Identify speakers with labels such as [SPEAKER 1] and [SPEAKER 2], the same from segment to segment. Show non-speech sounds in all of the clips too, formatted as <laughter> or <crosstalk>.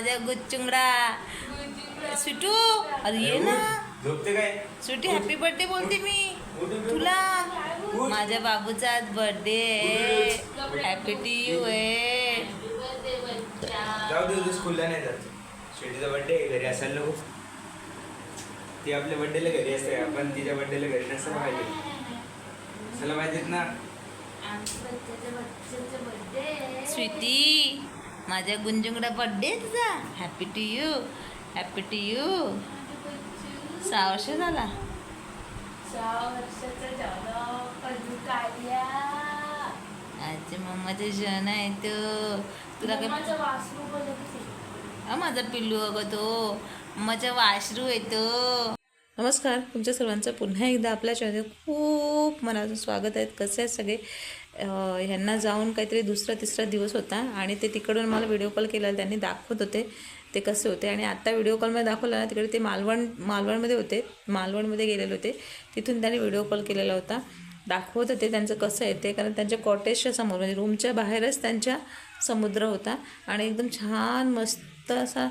[SPEAKER 1] माझ्या गुच्चुंगडा. सुटू अरे ये ना.
[SPEAKER 2] झोपते काय?
[SPEAKER 1] सुटी हॅपी बर्थडे बोलते मी. तुला. माझ्या बाबूचा आज बर्थडे आहे हॅपी टू यू आहे
[SPEAKER 2] जाऊ दे उद्या स्कूलला नाही जात. शेटीचा बर्थडे घरी असायला नको. ती आपल्या बर्थडेला घरी असते आपण तिच्या बर्थडेला घरी नसायला पाहिजे. पाहिजेत ना.
[SPEAKER 1] स्वीटी माझ्या गुंजुंगडा बर्थडे तुझा. Happy to you happy to you सहा वर्ष झाला. आजी मम्माचे जण आहे तो. तुला काय माझा पिल्लू अगं तो मम्माचा वाशरू येतो नमस्कार. तुमच्या सर्वांचं पुन्हा एकदा आपल्या चॅनल खूप मनाचं स्वागत आहे. कसे आहेत सगळे? ह्यांना जाऊन काहीतरी दुसरा तिसरा दिवस होता आणि ते तिकडून मला व्हिडिओ कॉल केला त्यांनी दाखवत होते. ते कसे होते? आणि आत्ता व्हिडिओ कॉलमध्ये दाखवला ना तिकडे ते मालवण मालवणमध्ये होते. मालवणमध्ये गेलेले होते. तिथून त्यांनी व्हिडिओ कॉल केलेला होता. दाखवत होते त्यांचं कसं आहे ते कारण त्यांच्या कॉटेजच्या समोर म्हणजे रूमच्या बाहेरच त्यांच्या समुद्र होता. आणि एकदम छान मस्त असा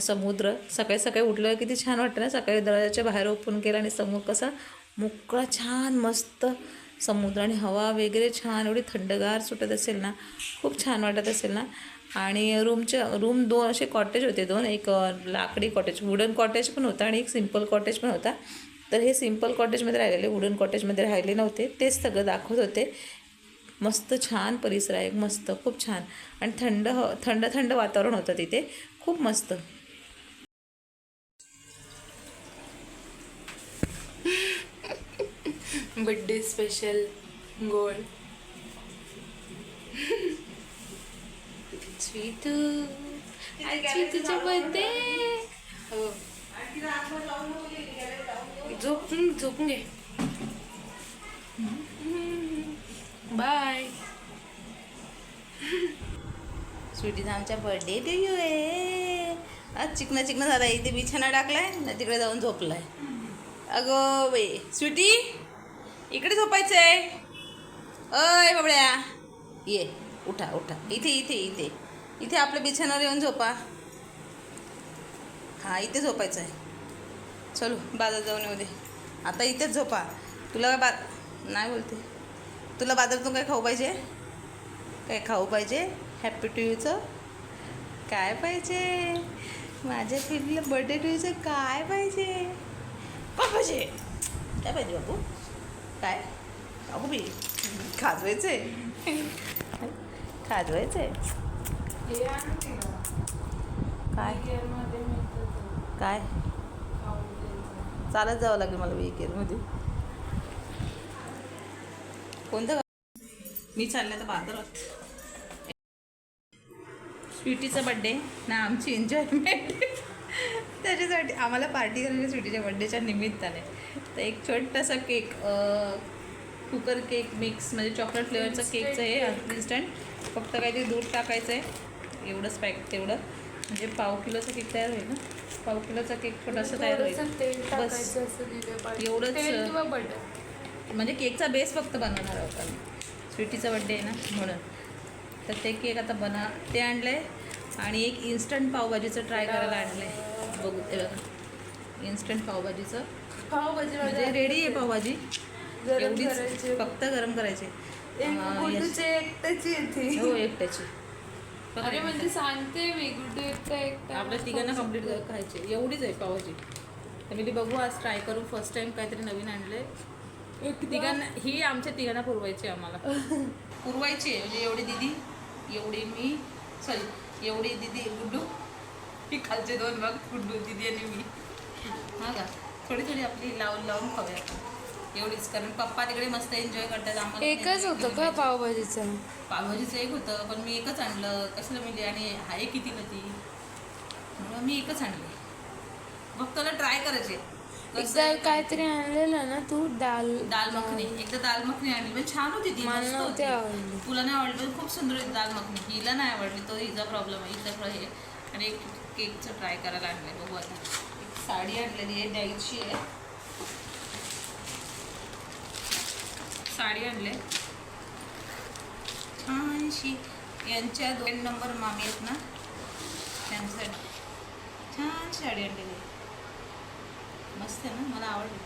[SPEAKER 1] समुद्र. सकाळी सकाळी उठलं किती छान वाटतं ना सकाळी दरवाजाच्या बाहेर ओपन केला आणि समोर कसा मोकळा छान मस्त समुद्र आणि हवा वगैरे छान एवढी थंडगार सुटत असेल ना खूप छान वाटत असेल ना. आणि रूमच्या रूम दोन असे कॉटेज होते दोन एक लाकडी कॉटेज वुडन कॉटेज पण होता आणि एक सिंपल कॉटेज पण होता. तर हे सिंपल कॉटेजमध्ये राहिलेले वुडन कॉटेजमध्ये राहिले नव्हते तेच सगळं दाखवत होते. मस्त छान परिसर आहे मस्त खूप छान. आणि थंड ह थंड थंड वातावरण होतं तिथे खूप मस्त.
[SPEAKER 3] बड्डे स्पेशल
[SPEAKER 1] स्वीटू स्वीटूचा बर्थडे
[SPEAKER 3] हो. झोपून झोपून घे. बाय
[SPEAKER 1] स्वीटीचा आमच्या बर्थडे टू यू आहे आज चिकना चिकना झाला इथे बिछाना टाकलाय ना तिकडे जाऊन झोपलाय. अगं बाई स्वीटी? इकडे झोपायचं आहे अय बाबड्या. ये उठा उठा. इथे इथे इथे. इथे आपल्या बिछाणावर येऊन झोपा. हा इथे झोपायचं आहे चलो बाजार जाऊन येऊ दे. आता इथेच झोपा. तुला बा नाही बोलते. तुला बाजारातून काय खाऊ पाहिजे? काय खाऊ पाहिजे? हॅपी टू यूचं काय पाहिजे? माझ्या फिल्मला बर्थडे टू यूचं काय पाहिजे? काय पाहिजे? काय पाहिजे बाबू काय? अगो बी खाजवायचंय. खाजवायचंय. काय? काय? चालत जावं लागेल मला वेकेरमध्ये कोणतं? मी चालले तर बाजारात. स्वीटीचा बड्डे ना आमची एन्जॉयमेंट <laughs> त्याच्यासाठी आम्हाला पार्टी करायची स्वीटीच्या बड्डेच्या निमित्ताने. <laughs> तर एक छोटासा केक कुकर केक मिक्स म्हणजे चॉकलेट फ्लेवरचा केकचं आहे इन्स्टंट फक्त काहीतरी दूध टाकायचं आहे एवढंच पॅक तेवढं. म्हणजे पाव किलोचा केक तयार होईल ना? पाव किलोचा केक छोटासा तयार होईल. बस. एवढंच, म्हणजे केकचा बेस फक्त बनवणार आहोत आम्ही. स्वीटीचा बड्डे आहे ना म्हणून. तर ते केक आता बना ते आणलं आहे आणि एक इन्स्टंट पावभाजीचं ट्राय करायला आणलं आहे बघू ते बघा. इन्स्टंट पावभाजीचं.
[SPEAKER 3] पावभाजी
[SPEAKER 1] म्हणजे रेडी आहे पावभाजी?
[SPEAKER 3] गरम
[SPEAKER 1] एवढीच
[SPEAKER 3] करायची.
[SPEAKER 1] फक्त गरम करायची.
[SPEAKER 3] एक एकट्याची येते
[SPEAKER 1] हो एकट्याची.
[SPEAKER 3] अरे म्हणजे सांगते मी गुड्डू एकटा एकटा
[SPEAKER 1] आपल्या तिघांना कंप्लीट करायचे. एवढीच आहे पावभाजी. तर मी ती बघू आज ट्राय करू. फर्स्ट टाइम काहीतरी नवीन आणले तिघांना ही आमच्या तिघांना पुरवायची आहे आम्हाला. पुरवायची आहे. म्हणजे एवढी दिदी एवढी मी सॉरी एवढी दिदी गुड्डू. ही खालचे दोन बघ गुड्डू दिदी आणि मी. हा का? थोडी थोडी आपली लावून लावून खाऊया आपण. एवढीच कारण पप्पा तिकडे मस्त एन्जॉय करतात. आम्हाला
[SPEAKER 3] एकच होतं का पावभाजीचं?
[SPEAKER 1] पावभाजीचं एक होतं पण मी एकच आणलं. कशाला म्हणजे आणि आहे किती ना ती? म्हणून मी एकच आणले. मग त्याला ट्राय करायचे.
[SPEAKER 3] एकदा? काहीतरी आणलेलं ना तू डाल
[SPEAKER 1] दाल मखनी. एकदा दाल मखनी आणली. पण छान होती ती
[SPEAKER 3] मला नव्हती
[SPEAKER 1] होती.
[SPEAKER 3] आवडली.
[SPEAKER 1] तुला नाही आवडली पण खूप सुंदर होती दाल मखनी. हिला नाही आवडली तो हिचा प्रॉब्लेम आहे. हिचा हे. आणि एक केकचं ट्राय करायला आणलंय. बघू आता. साडी आणलेली आहे द्यायची आहे. साडी आणले. छानशी. यांच्या दोन नंबर मामी आहेत ना? त्या पॅन्ट साडी छान साडी आणलेली मस्त आहे ना? मला आवडली.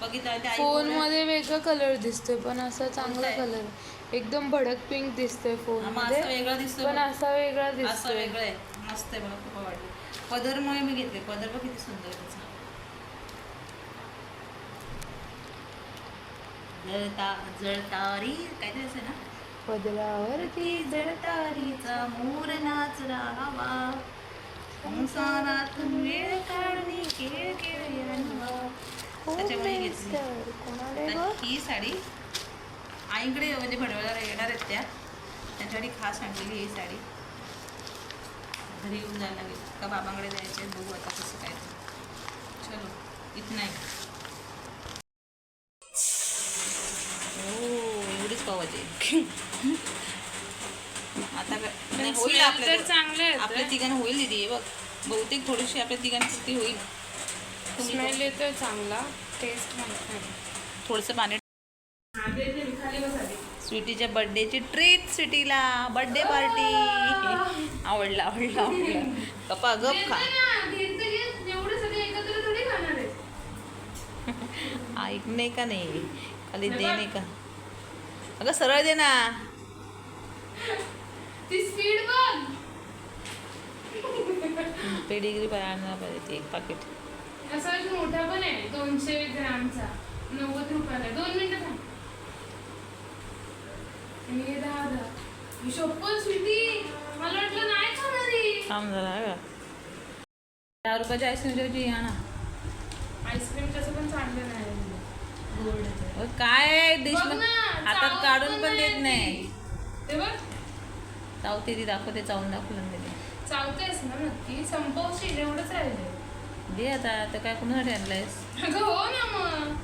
[SPEAKER 1] बघितलं
[SPEAKER 3] फोनमध्ये वेगळा कलर दिसतोय पण असा चांगला
[SPEAKER 1] आहे?
[SPEAKER 3] कलर एकदम भडक पिंक दिसतोय फोन
[SPEAKER 1] हा,
[SPEAKER 3] मध्ये
[SPEAKER 1] वेगळा दिसतोय
[SPEAKER 3] पण. असा वेगळा
[SPEAKER 1] असं
[SPEAKER 3] दिसतोय.
[SPEAKER 1] वेगळं आहे. मस्त आहे मला खूप आवडलं. पदरमुळे मी घेतले. पदर बघ किती सुंदर त्याचा. जळता जळतारी काहीतरी असेल ना?
[SPEAKER 3] पदरावरती
[SPEAKER 1] जळतारीचा मोर नाचला हवा. संसारात वेळ काढणे खेळ खेळ त्याच्यामुळे घेतली.
[SPEAKER 3] कोणाला
[SPEAKER 1] तर ही साडी आईकडे म्हणजे भडवळाला येणार आहेत त्या. त्यांच्यासाठी खास आणलेली ही साडी. घरी येऊन जायला लागेल. का बाबांकडे जायचे बघू आता कसं काय. चलो इथं नाही हो एवढीच पावायची आता काय- होईल आपल्या
[SPEAKER 3] चांगले
[SPEAKER 1] आपल्या तिघांना होईल दिदी. बघ बहुतेक थोडीशी आपल्या होईल. तुम्ही
[SPEAKER 3] स्मेल येतोय चांगला. टेस्ट माहीत नाही.
[SPEAKER 1] थोडंसं पाणी स्वीटीच्या बर्थडेची ट्रीट स्वीटीला. बर्थडे पार्टी आवडला आवडला आवडला. पप्पा गप खा ऐक नाही का नाही? खाली दे नाही का? अगं सरळ दे ना. पेडिग्री आणणार पाहिजे ती एक पाकिट
[SPEAKER 3] असा मोठा पण आहे दोनशे ग्रामचा. नव्वद रुपयाला. दोन मिनिटं मी दहा दहा शोप्पन स्वीटी. मला वाटलं नाही खाणारी.
[SPEAKER 1] थांब जरा का दहा रुपयाची आईस्क्रीम या ना.
[SPEAKER 3] आईस्क्रीम कसं पण चांगलं नाही. गोड
[SPEAKER 1] अगं, काय डिश
[SPEAKER 3] बघ ना,
[SPEAKER 1] हातात काढून
[SPEAKER 3] पण
[SPEAKER 1] पण देत
[SPEAKER 3] नाही.
[SPEAKER 1] नाही.
[SPEAKER 3] ते बघ.
[SPEAKER 1] चावते ती दाखवते चावून दाखवून देते.
[SPEAKER 3] चावतेस ना नक्की. संपवशील एवढंच राहिले
[SPEAKER 1] दे आता आता काय कुणासाठी आणलंयस?
[SPEAKER 3] अगं हो ना मग.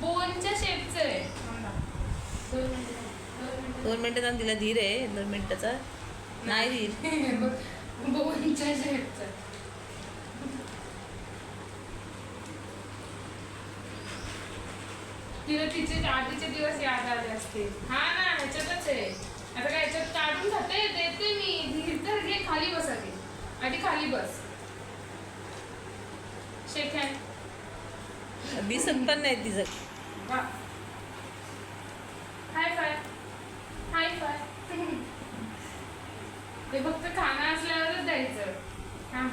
[SPEAKER 3] बोनच्या शेपचं आहे. दोन
[SPEAKER 1] मिनिटाचा तिला धीर आहे. दोन मिनिटाचा. नाही धीर.
[SPEAKER 3] तिला तिचे आधीचे दिवस याद आले असतील. हा ना ह्याच्यातच आहे. आता काय ह्याच्यात काढून खाते? देते मी. धीर तर घे खाली बस आधी. आधी खाली बस. शेक हँड
[SPEAKER 1] दिसत पण नाही तिचं
[SPEAKER 3] वा हाय फाय हाय फाय ते फक्त खाणं असल्यावरच द्यायचं. हा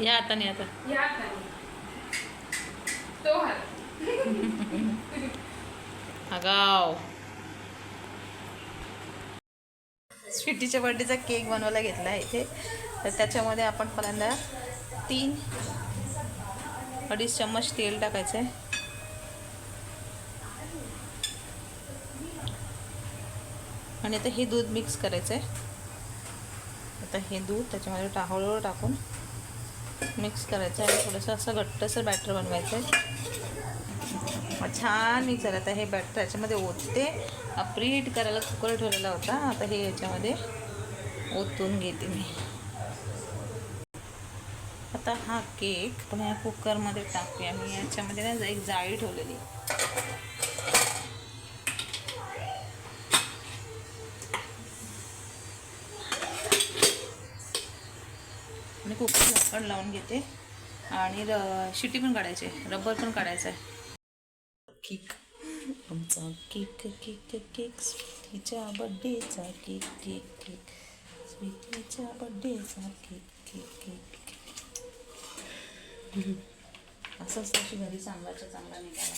[SPEAKER 1] या आता नाही आता.
[SPEAKER 3] या तो
[SPEAKER 1] अगाव स्वीटीच्या बर्थडेचा केक बनवायला घेतला आहे इथे. तर त्याच्यामध्ये आपण पहिल्यांदा तीन अडीच चम्मच तेल टाकायचं आहे आणि आता हे दूध मिक्स करायचं आहे आता हे दूध त्याच्यामध्ये टा टाकून मिक्स करायचं आहे आणि थोडंसं असं घट्टसं बॅटर बनवायचं आहे छान मिक्स झालं. आता हे बॅटर याच्यामध्ये ओतते. प्रीहीट करायला कुकर ठेवलेला होता. आता हे याच्यामध्ये ओतून घेते मी. आता हा केक पण या कुकरमध्ये टाकूया. मी याच्यामध्ये ना एक जाळी ठेवलेली. कुकर झाकण लावून घेते. आणि र शिटी पण काढायची रबर पण काढायचं आहे. केक. आमचा केक केक केक. स्वीटीच्या बड्डेचा केक केक केक. स्वीटीच्या बड्डेचा केक केक केक असं त्याची घरी चांगल्याच्या चांगला निघाला.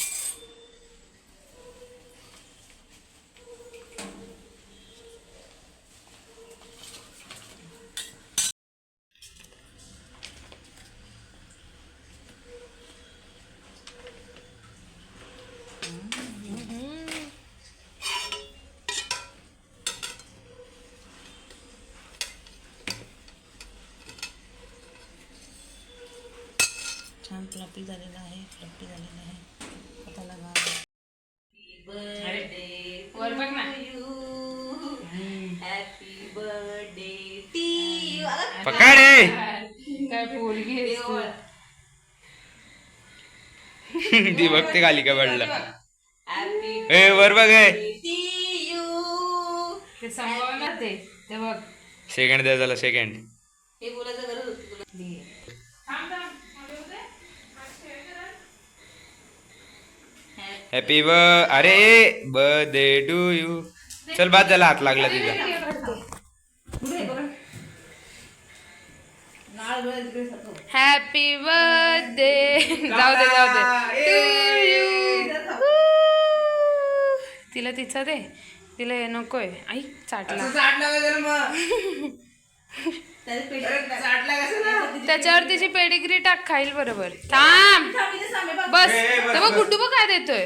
[SPEAKER 1] छान फ्लपी झालेला आहे फ्लपी झालेला आहे. आता लगा. बर्थडे
[SPEAKER 3] वर बघ ना.
[SPEAKER 1] हॅपी बर्थडे टी
[SPEAKER 2] पकाडे
[SPEAKER 3] काय पोरगी <laughs> तू.
[SPEAKER 2] बघते खाली का पडलं ए वर बघ
[SPEAKER 3] ते संभवणार ते. ते बघ.
[SPEAKER 2] सेकंड द्या झाला सेकंड
[SPEAKER 1] हे बोलायचं गरज होती तुला
[SPEAKER 3] थांब थांब मला येऊ दे. आज खेळ करा.
[SPEAKER 2] हॅपी ब अरे बर्थडे टू यू चल बाद झाला हात लागला तिचा.
[SPEAKER 3] हॅपी बर्थडे जाऊ दे जाऊ दे. टू यू तिला तिचा दे. तिला हे नकोय. आई चाटला. त्याच्यावर तिची पेडिग्री टाक खाईल बरोबर. थांब. बस. तेव्हा
[SPEAKER 2] बस.
[SPEAKER 3] गुड्डू बघ काय देतोय.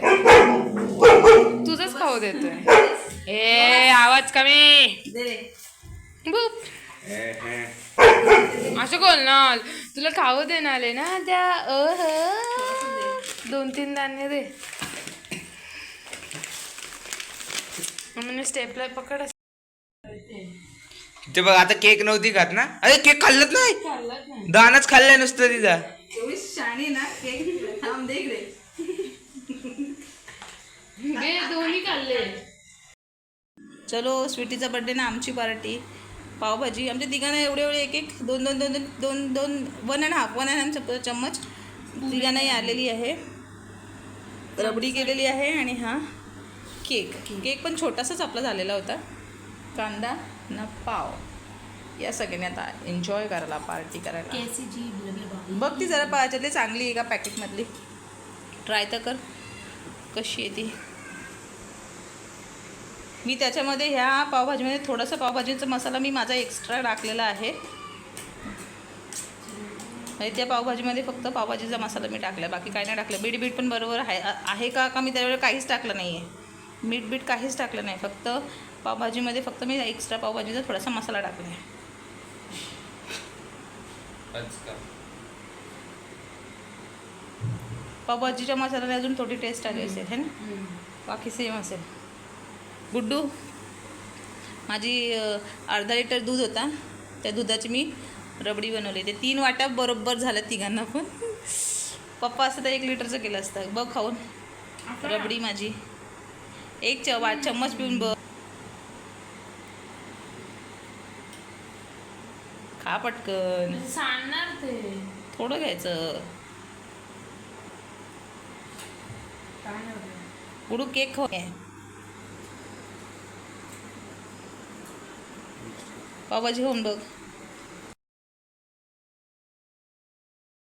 [SPEAKER 3] तुझंच खाऊ देतोय. ए आवाज कमी. बुप. असं बोल ना. तुला खाऊ देणार आले ना त्या अह दोन तीन धान्य दे. म्हणून स्टेपला पकड.
[SPEAKER 2] ते बघ आता केक नव्हती खात ना? अरे केक खाल्लत नाही. दानच खाल्लाय नुसतं तिचा
[SPEAKER 1] शाणी ना केक थांब दे इकडे
[SPEAKER 3] दे दोन्ही खाल्ले.
[SPEAKER 1] चलो स्वीटीचा बर्थडे ना आमची पार्टी पावभाजी. आमच्या तिघांना एवढे एवढे एक एक दोन दोन दोन दोन दोन दोन one and half one and half चम्मच. तिघांनाही आलेली आहे. रबडी केलेली आहे आणि हा केक केक पण छोटासाच आपला झालेला होता. कांदा ना पाव. या सगळ्यांनी आता एन्जॉय करायला पार्टी करायला. बघ ती जरा पायाच्यातली चांगली आहे का पॅकेटमधली ट्राय तर कर. कशी आहे ती? मी त्याच्यामध्ये ह्या पावभाजीमध्ये थोडासा पावभाजीचा मसाला मी माझा एक्स्ट्रा टाकलेला आहे. म्हणजे त्या पावभाजीमध्ये फक्त पावभाजीचा मसाला मी टाकला बाकी काय नाही टाकलं. बीट बीट पण बरोबर आहे आहे का का मी त्यावेळेला काहीच टाकलं नाही आहे मीठ बीट काहीच टाकलं नाही फक्त पावभाजीमध्ये फक्त मी एक्स्ट्रा पावभाजीचा थोडासा मसाला टाकला आहे पावभाजीच्या मसाल्याने अजून थोडी टेस्ट आली असेल है ना? बाकी सेम असेल. गुड्डू माझी अर्धा लिटर दूध होता. त्या दुधाची मी रबडी बनवली. ते तीन वाट्या बरोबर झाल्या तिघांना पण. पप्पा असतं तर एक लिटरचं केलं असतं. बघ खाऊन. रबडी माझी. एक च वा चम्मच पिऊन बघ. खा पटकन.
[SPEAKER 3] सांगणार ते.
[SPEAKER 1] थोडं घ्यायचं. गुडू केक खाऊ पावभाजी होऊन बघ.